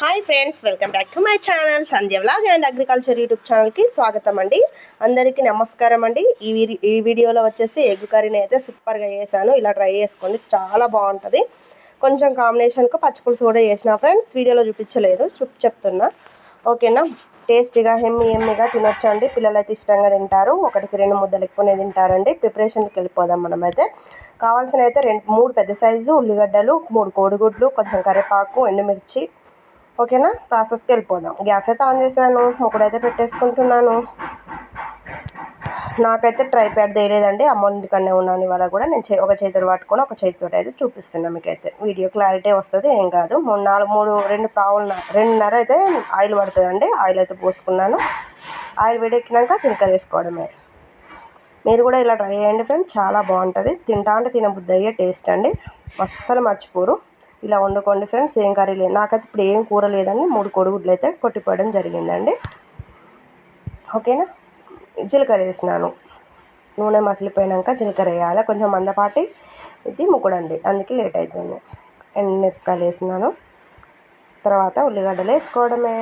Hi friends welcome back to my channel Sandhya vlog and agriculture YouTube ఛానల్కి స్వాగతం అండి. అందరికీ నమస్కారం అండి. ఈ ఈ వీడియోలో వచ్చేసి ఎగ్ కర్రీని అయితే సూపర్గా చేశాను. ఇలా ట్రై చేసుకోండి చాలా బాగుంటుంది. కొంచెం కాంబినేషన్కు పచ్చిపులుసు కూడా చేసిన ఫ్రెండ్స్ వీడియోలో చూపించలేదు చూప్ చెప్తున్నా. ఓకేనా? టేస్టీగా హెమ్మి ఎమ్మిగా తినొచ్చండి పిల్లలు అయితే ఇష్టంగా తింటారు. ఒకటికి రెండు ముద్దలు ఎక్కువనే తింటారండి. ప్రిపరేషన్కి వెళ్ళిపోదాం మనమైతే. కావాల్సిన అయితే రెండు మూడు పెద్ద సైజు ఉల్లిగడ్డలు మూడు కోడిగుడ్లు కొంచెం కరివేపాకు ఎండుమిర్చి ఓకేనా? ప్రాసెస్కి వెళ్ళిపోదాం. గ్యాస్ అయితే ఆన్ చేశాను. ముక్కడైతే పెట్టేసుకుంటున్నాను. నాకైతే ట్రై ప్యాడ్ తెలియదండి అమ్మ ఇంటికన్నా ఉన్నాను. ఇవాళ కూడా నేను ఒక చేతితో పట్టుకొని ఒక చేతితో అయితే చూపిస్తున్నాను మీకైతే. వీడియో క్లారిటీ వస్తుంది ఏం కాదు. మూడు నాలుగు మూడు రెండు పావులు రెండున్నర అయితే ఆయిల్ పడుతుందండి. ఆయిల్ అయితే పోసుకున్నాను. ఆయిల్ వేడెక్కినాక జీలకర్ర వేసుకోవడమే. మీరు కూడా ఇలా ట్రై చేయండి ఫ్రెండ్స్. చాలా బాగుంటుంది. తింటా అంటే తినబుద్ధి అయ్యే టేస్ట్ అండి. అస్సలు మర్చిపోరు. ఇలా వండుకోండి ఫ్రెండ్స్ ఏం కర్రీ లేదు. నాకైతే ఇప్పుడు ఏం కూర లేదని మూడు కొడుగుడ్లు అయితే కొట్టిపోవడం జరిగిందండి. ఓకేనా? జీలకర్ర వేసినాను. నూనె మసిలిపోయాక జీలకర్ర వేయాలి. కొంచెం మందపాటి ఇది ముక్కడండి. అందుకే లేట్ అవుతుంది ఎండుమిరపకాయలు వేసినాను. తర్వాత ఉల్లిగడ్డలు వేసుకోవడమే.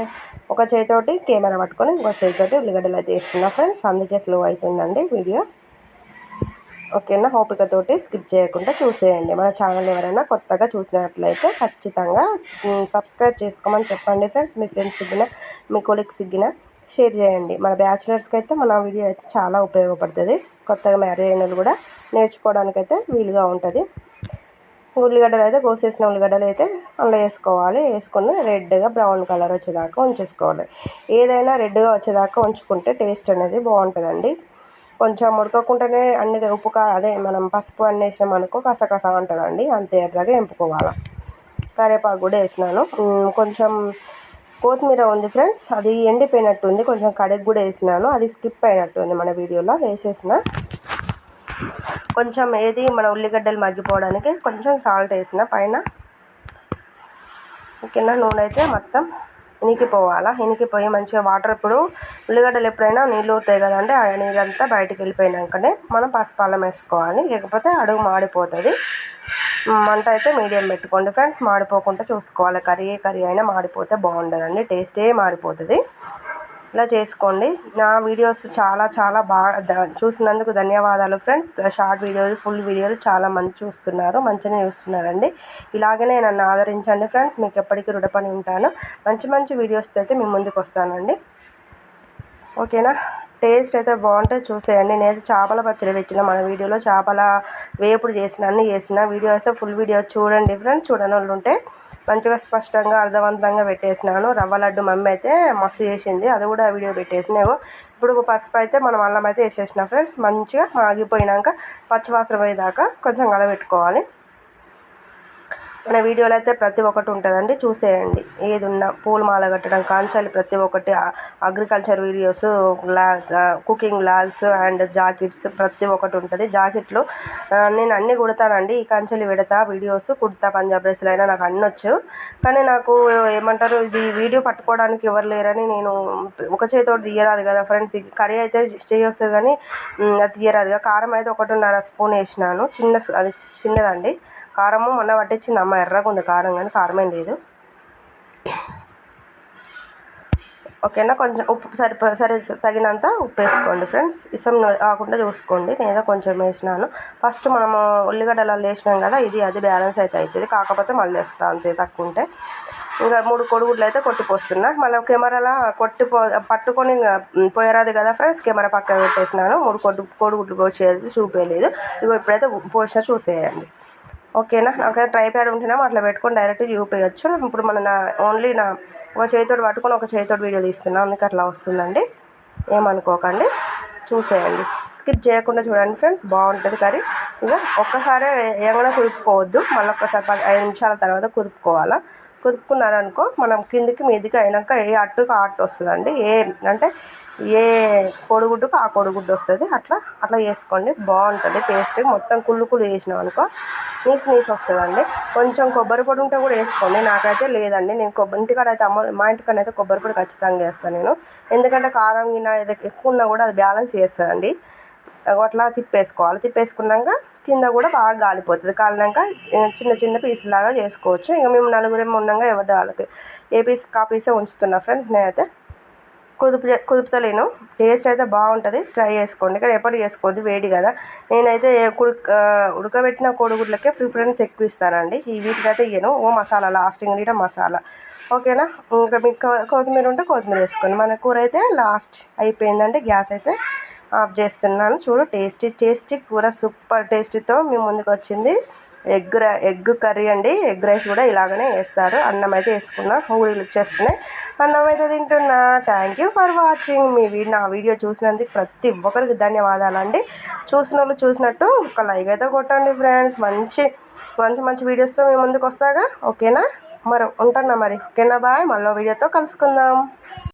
ఒక చేతితోటి కెమెరా పట్టుకొని ఇంకో చేతితోటి ఉల్లిగడ్డలు అయితే వేస్తున్నా ఫ్రెండ్స్. అందుకే స్లో అవుతుందండి వీడియో. ఓకేనా? ఓపికతోటి స్కిప్ చేయకుండా చూసేయండి. మన ఛానల్ ఎవరైనా కొత్తగా చూసినట్లయితే ఖచ్చితంగా సబ్స్క్రైబ్ చేసుకోమని చెప్పండి ఫ్రెండ్స్. మీ ఫ్రెండ్స్ సిగ్గిన మీ కొలీగ్స్ సిగ్గిన షేర్ చేయండి. మన బ్యాచిలర్స్కి అయితే మన వీడియో అయితే చాలా ఉపయోగపడుతుంది. కొత్తగా మ్యారేజ్ అయిన వాళ్ళు కూడా నేర్చుకోవడానికి అయితే వీలుగా ఉంటుంది. ఉల్లిగడ్డలు అయితే కోసేసిన ఉల్లిగడ్డలు అయితే అందులో వేసుకోవాలి. వేసుకొని రెడ్గా బ్రౌన్ కలర్ వచ్చేదాకా ఉంచేసుకోవాలి. ఏదైనా రెడ్గా వచ్చేదాకా ఉంచుకుంటే టేస్ట్ అనేది బాగుంటుందండి. కొంచెం ఉడకకుండానే అన్ని ఉప్పు కారం అదే మనం పసుపు అన్నీ వేసినాం అనుకో కసకస ఉంటుందండి అంతే ఎర్రగా ఎంపుకోవాలి. కరివేపాకు కూడా వేసినాను. కొంచెం కొత్తిమీర ఉంది ఫ్రెండ్స్. అది ఎండిపోయినట్టు ఉంది కొంచెం కడిగి కూడా వేసినాను. అది స్కిప్ అయినట్టు ఉంది మన వీడియోలో వేసేసిన. కొంచెం ఏది మన ఉల్లిగడ్డలు మగ్గిపోవడానికి కొంచెం సాల్ట్ వేసిన. పైన ఓకేనా? నూనె అయితే మొత్తం ఇనికిపోవాలా ఇనికిపోయి మంచిగా వాటర్ ఇప్పుడు ఉల్లిగడ్డలు ఎప్పుడైనా నీళ్ళు ఊరుతాయి కదండి ఆ నీళ్ళంతా బయటకు వెళ్ళిపోయినాకనే మనం పసుపు అల్లం వేసుకోవాలి. లేకపోతే అడుగు మాడిపోతుంది. మంట అయితే మీడియం పెట్టుకోండి ఫ్రెండ్స్. మాడిపోకుండా చూసుకోవాలి. కర్రీ కర్రీ అయినా మాడిపోతే బాగుండదండి. టేస్టే మాడిపోతుంది. ఇలా చేసుకోండి. నా వీడియోస్ చాలా చాలా బాగా చూసినందుకు ధన్యవాదాలు ఫ్రెండ్స్. షార్ట్ వీడియోలు ఫుల్ వీడియోలు చాలా మంది చూస్తున్నారు మంచిగా చూస్తున్నారండి. ఇలాగనే నన్ను ఆదరించండి ఫ్రెండ్స్. మీకు ఎప్పటికీ రుడపని ఉంటాను. మంచి మంచి వీడియోస్తో అయితే మీ ముందుకు వస్తానండి. ఓకేనా? టేస్ట్ అయితే బాగుంటుంది చూసేయండి. నేను చేపల పచ్చడి పెట్టిన మన వీడియోలో చేపల వేపుడు చేసిన అన్నీ చేసిన. వీడియో అయితే ఫుల్ వీడియో చూడండి ఫ్రెండ్స్. చూడని వాళ్ళు ఉంటే మంచిగా స్పష్టంగా అర్థవంతంగా పెట్టేసినాను. రవ్వ లడ్డు మమ్మీ అయితే మస్తు చేసింది. అది కూడా వీడియో పెట్టేసినావు. ఇప్పుడు పసుపు అయితే మనం అల్లం అయితే వేసేసిన ఫ్రెండ్స్. మంచిగా మాగిపోయినాక పచ్చివాసన పోయేదాకా కొంచెం కలబెట్టుకోవాలి. మన వీడియోలో అయితే ప్రతి ఒక్కటి ఉంటుందండి. చూసేయండి. ఏది ఉన్నా పూలు మాల కట్టడం కాంచాలి ప్రతి ఒక్కటి agriculture videos vlogs cooking vlogs and jackets ప్రతి ఒక్కటి ఉంటుంది. జాకెట్లు నేను అన్నీ కుడతానండి. ఈ కాంచాలి పెడతా వీడియోస్ కుడతా పంజాబ్ డ్రెస్సులు అయినా నాకు అన్నీ వచ్చు కానీ నాకు ఏమంటారు ఇది వీడియో పట్టుకోవడానికి ఎవరు లేరని నేను ఒక చేతితో తీయరాదు కదా ఫ్రెండ్స్. కర్రీ అయితే చేయొస్తుంది కానీ అది తీయరాదుగా కారం అయితే ఒకటిన్నర స్పూన్ వేసినాను. చిన్న అది చిన్నదండి. కారము మొన్న పట్టించింది. అమ్మ ఎర్రగా ఉంది కారం కానీ కారమేం లేదు. ఓకేనా? కొంచెం ఉప్పు సరిపో సరే తగినంత ఉప్పు వేసుకోండి ఫ్రెండ్స్. ఇసం కాకుండా చూసుకోండి. నేను కొంచెం వేసినాను. ఫస్ట్ మనము ఉల్లిగడ్డలు వేసినాం కదా ఇది అది బ్యాలెన్స్ అయితే అవుతుంది కాకపోతే మళ్ళీ వేస్తా అంతే తక్కువ ఉంటే. ఇంకా మూడు కొడుగుడ్లు అయితే కొట్టిపోస్తున్నా. మళ్ళీ కెమెరాలా కొట్టిపో పట్టుకొని ఇంకా పోయరాదు కదా ఫ్రెండ్స్. కెమెరా పక్కన పెట్టేసినాను. మూడు కొడు కొడుగుడ్లు పోసేది చూపేయలేదు ఇగో ఇప్పుడైతే పోసిన చూసేయండి. ఓకేనా? నాకు ట్రై ప్యాడ్ ఉంటేనే అట్లా పెట్టుకొని డైరెక్ట్ చూపించచ్చు ఇప్పుడు మన నా ఓన్లీ నా ఒక చేతితోటి పట్టుకొని ఒక చేతితోటి వీడియో తీస్తున్నాను అందుకే అట్లా వస్తుందండి. ఏమనుకోకండి. చూసేయండి. స్కిప్ చేయకుండా చూడండి ఫ్రెండ్స్ బాగుంటుంది కర్రీ ఇంకా ఒక్కసారి ఏమైనా కుదుపుకోవద్దు. మళ్ళీ ఒక్కసారి ఐదు నిమిషాల తర్వాత కుదుపుకోవాలా? కుదుపుకున్నారనుకో మనం కిందికి మీదికి అయినాక ఏ అట్టుకు అట్టు వస్తుందండి. ఏ అంటే ఏ కోడిగుడ్డుకు ఆ కోడిగుడ్డు వస్తుంది. అట్లా అట్లా చేసుకోండి. బాగుంటుంది. టేస్ట్ మొత్తం కుళ్ళు కుళ్ళు చేసినాం అనుకో నీసు నీసు వస్తుందండి. కొంచెం కొబ్బరి పొడి ఉంటే కూడా వేసుకోండి. నాకైతే లేదండి. నేను కొబ్బరి ఇంటికాడ అయితే అమ్మ మా ఇంటికాడ అయితే కొబ్బరి పొడి ఖచ్చితంగా వేస్తాను నేను. ఎందుకంటే కారం గిన్నె ఎక్కువ ఉన్నా కూడా అది బ్యాలెన్స్ చేస్తుందండి. అట్లా తిప్పేసుకోవాలి. తిప్పేసుకున్నాక కింద కూడా బాగా గాలిపోతుంది. కాలినాక చిన్న చిన్న పీసులాగా చేసుకోవచ్చు. ఇంకా మేము నలుగురేమో ఉన్నాగా ఎవరి వాళ్ళకి ఏ పీస్ కా పీసే ఉంచుతున్నా ఫ్రెండ్స్ నేనైతే కుదుపు కుదుపుతలేను. టేస్ట్ అయితే బాగుంటుంది. ట్రై చేసుకోండి. కానీ ఎప్పుడు చేసుకోవద్దు. వేడి కదా. నేనైతే కుడుక ఉడకబెట్టిన కోడిగుడ్లకే ప్రిఫరెన్స్ ఎక్కువ ఇస్తానండి. ఈ వీటికైతే ఇయ్యను. ఓ మసాలా లాస్ట్ ఇంగ్రీడియం మసాలా. ఓకేనా? ఇంకా మీకు కొత్తిమీర ఉంటే కొత్తిమీర వేసుకోండి. మన కూర అయితే లాస్ట్ అయిపోయిందంటే గ్యాస్ అయితే ఆఫ్ చేస్తున్నాను. చూడు టేస్టీ టేస్టీ కూర సూపర్ టేస్టీతో మీ ముందుకు వచ్చింది. ఎగ్ ఎగ్ కర్రీ అండి. ఎగ్ రైస్ కూడా ఇలాగనే వేస్తారు. అన్నం అయితే వేసుకున్నా ఊరిలు వచ్చేస్తున్నాయి. అన్నం అయితే తింటున్నా. థ్యాంక్ యూ ఫర్ వాచింగ్ మీ వీడియో నా వీడియో చూసినందుకు ప్రతి ఒక్కరికి ధన్యవాదాలు అండి చూసిన వాళ్ళు చూసినట్టు ఒక లైక్ అయితే కొట్టండి ఫ్రెండ్స్ మంచి మంచి మంచి వీడియోస్తో మీ ముందుకు వస్తాగా. ఓకేనా మరి ఉంటున్నా మరి? ఓకేనా బాయ్ మళ్ళీ వీడియోతో కలుసుకుందాం.